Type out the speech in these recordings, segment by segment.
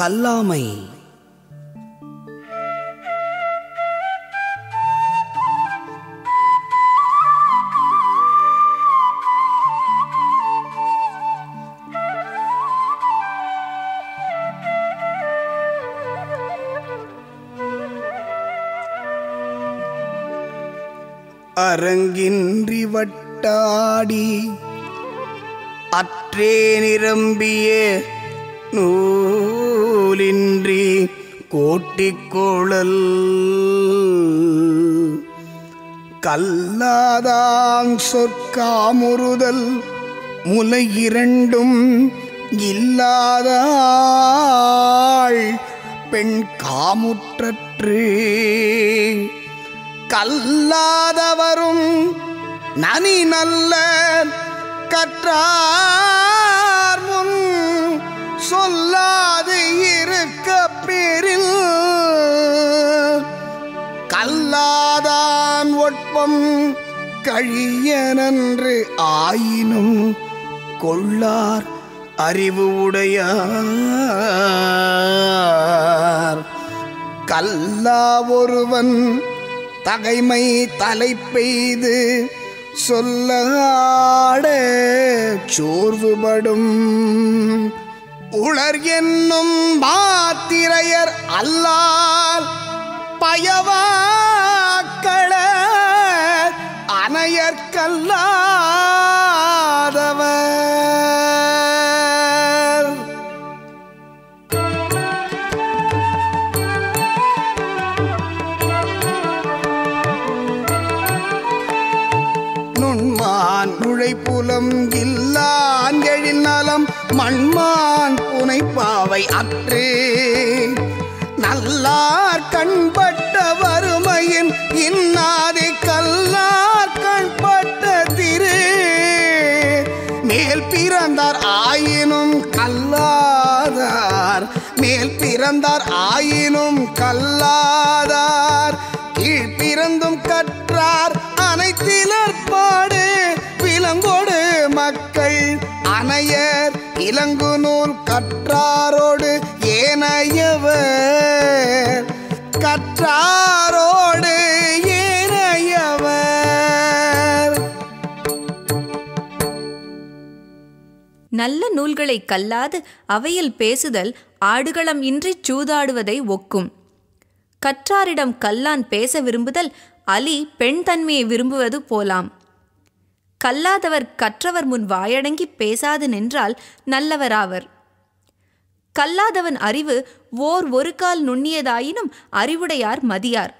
கல்லாமை. அரங்கின்றி வட்டாடி அற்றே நிரம்பிய நூ நூலின்றி கோட்டிக்கோளல். கல்லாதாங் சொற்காமுறுதல் முலை இரண்டும் இல்லாதாள் பெண் காமுற்றற்று. கல்லாதவரும் நனி நல்ல கற்றார் கல்லாதான் ஒட்பம் கழியனன்று ஆயினும் கொள்ளார் அறிவு உடையார். கல்லா ஒருவன் தகைமை தலை பெய்து சொல்லாட சோர்வுபடும். உளர் என்னும் பாத்திரையர் அல்லால் பயவா அணையற்கல்லாதவர் நுண்மான் நுழைப்புலம் இல்லான் எழில் நலம் மண்மான் புனைப்பாவை அற்று. நல்லார் கண்ப ஆயினும் கல்லாதார். மேல் பிறந்தார் ஆயினும் கல்லாதார். கீழ் பிறந்தும் கற்றார் அனைத்திலர் பாடு. விலங்கோடு மக்கள் அணையர் இலங்கு நூல் கற்றாரோடு ஏனையவர். கற்றாரோடு நல்ல நூல்களை கல்லாது அவையில் பேசுதல் ஆடுகளம் இன்றிச் சூதாடுவதை ஒக்கும். கற்றாரிடம் கல்லான் பேச விரும்புதல் அலி பெண் தன்மையை விரும்புவது போலாம். கல்லாதவர் கற்றவர் முன் வாயடங்கி பேசாது நின்றால் நல்லவராவர். கல்லாதவன் அறிவு ஓர் ஒரு கால் நுண்ணியதாயினும் அறிவுடையார் மதியார்.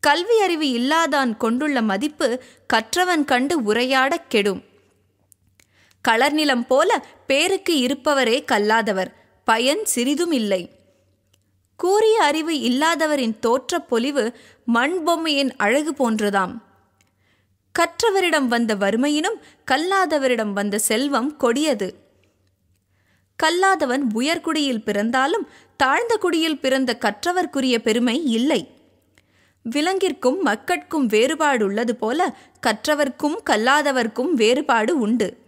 கல்வி அறிவு இல்லாதான் கொண்டுள்ள மதிப்பு கற்றவன் கண்டு உரையாடக் கெடும். களர்நிலம் போல பேருக்கு இருப்பவரே கல்லாதவர் பயன் சிறிதும் இல்லை. கூறிய அறிவு இல்லாதவரின் தோற்றப் பொலிவு மண் பொம்மையின் அழகு போன்றதாம். கற்றவரிடம் வந்த வறுமையினும் கல்லாதவரிடம் வந்த செல்வம் கொடியது. கல்லாதவன் உயர்குடியில் பிறந்தாலும் தாழ்ந்த குடியில் பிறந்த கற்றவர்க்குரிய பெருமை இல்லை. விலங்கிற்கும் மக்கட்கும் வேறுபாடு உள்ளது போல கற்றவர்க்கும் கல்லாதவர்க்கும் வேறுபாடு உண்டு.